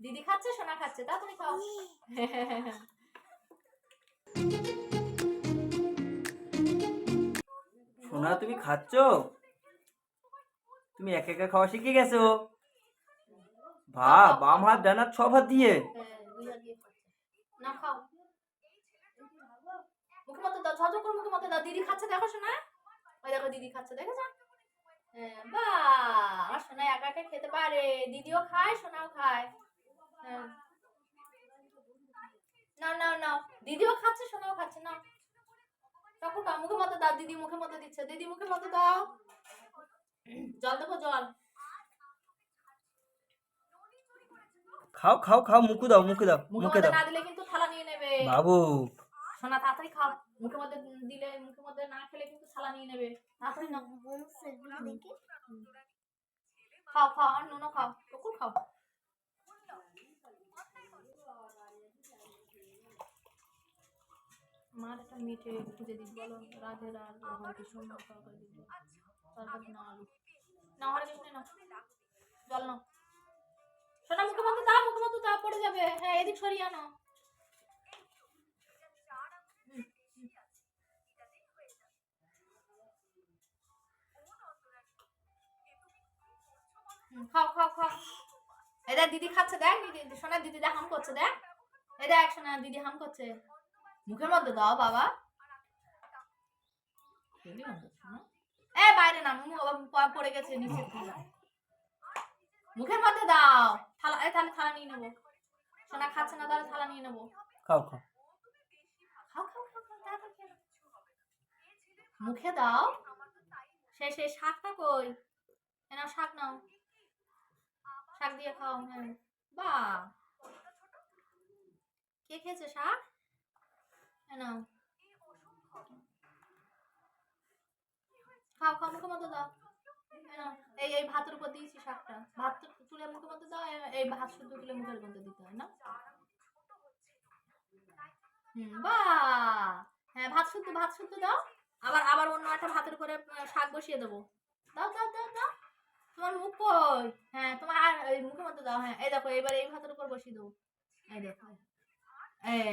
দিদি খাচ্ছে সোনা খাচ্ছে তাড়াতাড়ি খাও। সোনা তুমি খাচ্ছ? তুমি একা একা খাওয়া শিখে গেছো? ভা বাম হাত ডান হাত সব হাত দিয়ে। না খাও। মুখে মতো দাও ঝরঝর করে মুখে মতো দাও। দিদি খাচ্ছে দেখো শোনা ওই দেখো দিদি খাচ্ছে দেখেছ? হ্যাঁ, বাহ আমার সোনা একা একা খেতে পারে। দিদিও খায় সোনাও খায়। হ্যাঁ। নাও নাও নাও দিদিও খাচ্ছে সোনাও খাচ্ছে না। তখন খাও মুখে মতো দাও দিদি মুখে মতো দিচ্ছে। দিদি মুখে মতো দাও। জল দেবো জল। খাও খাও খাও মুখে দাও মুখে দাও মুখে দাও। না দিলে কিন্তু থালা নিয়ে নেবে। বাবু। সোনা তাড়াতাড়ি খাও। মুখের মধ্যে দিলে মুখের মধ্যে না খেলে কিন্তু থালা নিয়ে নেবে। তাড়াতাড়ি নাও। খাও খাও আর নুনো খাও। টুকুর খাও। একটা মিঠে খুঁজে দিই বলো রাধে রাধ হরে কৃষ্ণ নাও তরকারি দিদি তরকারি না আলু না হরে কৃষ্ণ নাও। জল নাও। সোনা পড়ে যাবে। হ্যাঁ এদিক সরিয়ে আনো। খাও খাও খাও। দিদি খাচ্ছে দেখ দিদি সোনা দিদি দেখ হাম করছে দেখ। এই দেখ সোনা দিদি হাম করছে। মুখের মধ্যে দাও বাবা। এ বাইরে না পড়ে গেছে নিচে মুখের মধ্যে দাও। থালা তাহলে থালা নিয়ে নেব। সোনা খাচ্ছে না তাহলে থালা নিয়ে নেব। খাও খাও। মুখে দাও। সে সেই শাকটা কই? এ নাও শাক নাও। শাক দিয়ে খাও হ্যাঁ। বাহ। কে খেয়েছে শাক? এ খাও খাও মুখে মতো দাও। এই এই ভাতের উপর দিয়েছি শাকটা। ভাত মুখে মতো দাও এই ভাত শুদ্ধ তুলে মুখের দিতে হয় না? বাহ হ্যাঁ ভাত শুদ্ধ ভাত শুদ্ধ দাও। আবার আবার অন্য একটা ভাতের উপরে শাক বসিয়ে দেবো। দাও দাও দাও দাও। তোমার মুখ কই? হ্যাঁ তোমার এই, মুখের মধ্যে দাও। হ্যাঁ এই দেখো এবার এই ভাতের উপর বসিয়ে দেবো। এই দেখো। এই